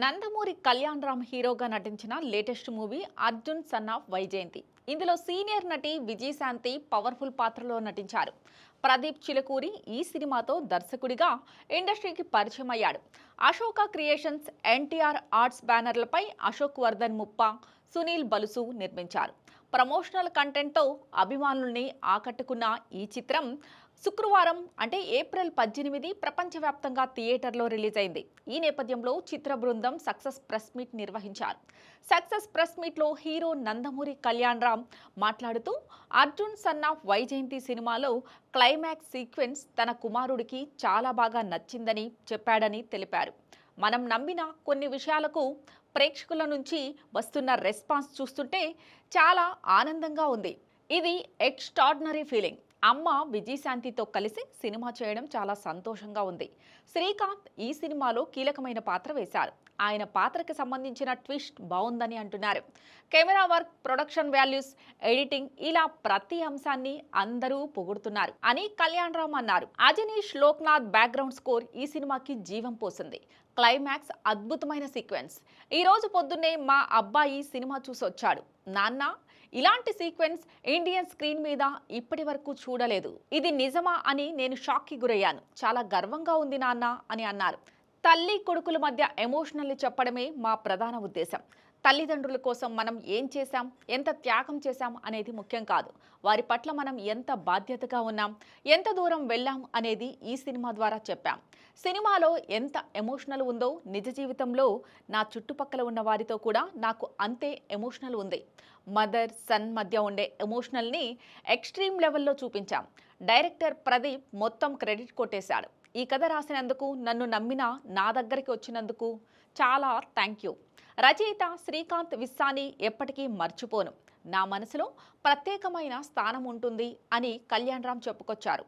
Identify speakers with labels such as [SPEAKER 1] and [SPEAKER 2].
[SPEAKER 1] నందమూరి కళ్యాణ్ రామ్ హీరోగా నటించిన latest movie Arjun son of Vyjayanthi. ఇందులో సీనియర్ నటి విజయశాంతి పవర్ఫుల్ పాత్రలో నటించారు. ప్రదీప్ చిలకూరి ఈ సినిమాతో దర్శకుడిగా ఇండస్ట్రీకి పరిచయం అయ్యాడు. అశోక క్రియేషన్స్ ఎన్టీఆర్ ఆర్ట్స్ బ్యానర్లపై అశోక్ వర్ధన్ ముప్ప సునీల్ బలుసు నిర్మించారు. ప్రమోషనల్ కంటెంట్తో అభిమానుల్ని ఆకట్టుకున్న ఈ చిత్రం శుక్రవారం అంటే ఏప్రిల్ పద్దెనిమిది ప్రపంచవ్యాప్తంగా థియేటర్లో రిలీజ్ అయింది ఈ నేపథ్యంలో చిత్ర బృందం సక్సెస్ ప్రెస్ మీట్ నిర్వహించారు. సక్సెస్ ప్రెస్ మీట్లో హీరో నందమూరి కళ్యాణ్ రామ్ మాట్లాడుతూ అర్జున్ సన్ ఆఫ్ వైజయంతి సినిమాలో క్లైమాక్స్ సీక్వెన్స్ తన కుమారుడికి చాలా బాగా నచ్చిందని చెప్పాడని తెలిపారు. మనం నమ్మిన కొన్ని విషయాలకు ప్రేక్షకుల నుంచి వస్తున్న రెస్పాన్స్ చూస్తుంటే చాలా ఆనందంగా ఉంది. ఇది ఎక్స్ట్రాడినరీ ఫీలింగ్. అమ్మ విజయశాంతితో కలిసి సినిమా చేయడం చాలా సంతోషంగా ఉంది. శ్రీకాంత్ ఈ సినిమాలో కీలకమైన పాత్ర వేశారు. ఆయన పాత్రకి సంబంధించిన ట్విస్ట్ బాగుందని అంటున్నారు. Camera work production values editing ఇలా ప్రతి అంశాన్ని అందరూ పొగుడుతున్నారు అని కళ్యాణ్ రామ్ అన్నారు. అజనీష్ లోక్నాథ్ బ్యాక్గ్రౌండ్ స్కోర్ ఈ సినిమాకి జీవం పోసింది. క్లైమాక్స్ అద్భుతమైన సీక్వెన్స్ ఈ రోజు పొద్దున్నే మా అబ్బాయి సినిమా చూసి వచ్చాడు నాన్న ఇలాంటి సీక్వెన్స్ ఇండియన్ స్క్రీన్ మీద ఇప్పటి వరకు చూడలేదు. ఇది నిజమా అని నేను షాక్కి గురయ్యాను. చాలా గర్వంగా ఉంది నాన్న అని అన్నారు. తల్లి కొడుకుల మధ్య ఎమోషనల్ చెప్పడమే మా ప్రధాన ఉద్దేశం. తల్లిదండ్రుల కోసం మనం ఏం చేశాం? ఎంత త్యాగం చేశాం? అనేది ముఖ్యం కాదు. వారి పట్ల మనం ఎంత బాధ్యతగా ఉన్నాం? ఎంత దూరం వెళ్ళాం? అనేది ఈ సినిమా ద్వారా చెప్పాం. సినిమాలో ఎంత ఎమోషనల్ ఉందో నిజ జీవితంలో నా చుట్టుపక్కల ఉన్న వారితో కూడా నాకు అంతే ఎమోషనల్ ఉంది. మదర్ సన్ మధ్య ఉండే ఎమోషనల్ని ఎక్స్ట్రీమ్ లెవెల్లో చూపించాం. డైరెక్టర్ ప్రదీప్ మొత్తం క్రెడిట్ కొట్టేశాడు. ఈ కథ రాసినందుకు నన్ను నమ్మిన నా దగ్గరికి వచ్చినందుకు చాలా థ్యాంక్ యూ. రచయిత శ్రీకాంత్ విస్సాని ఎప్పటికీ మర్చిపోను. నా మనసులో ప్రత్యేకమైన స్థానం ఉంటుంది అని కళ్యాణ్ రామ్ చెప్పుకొచ్చారు.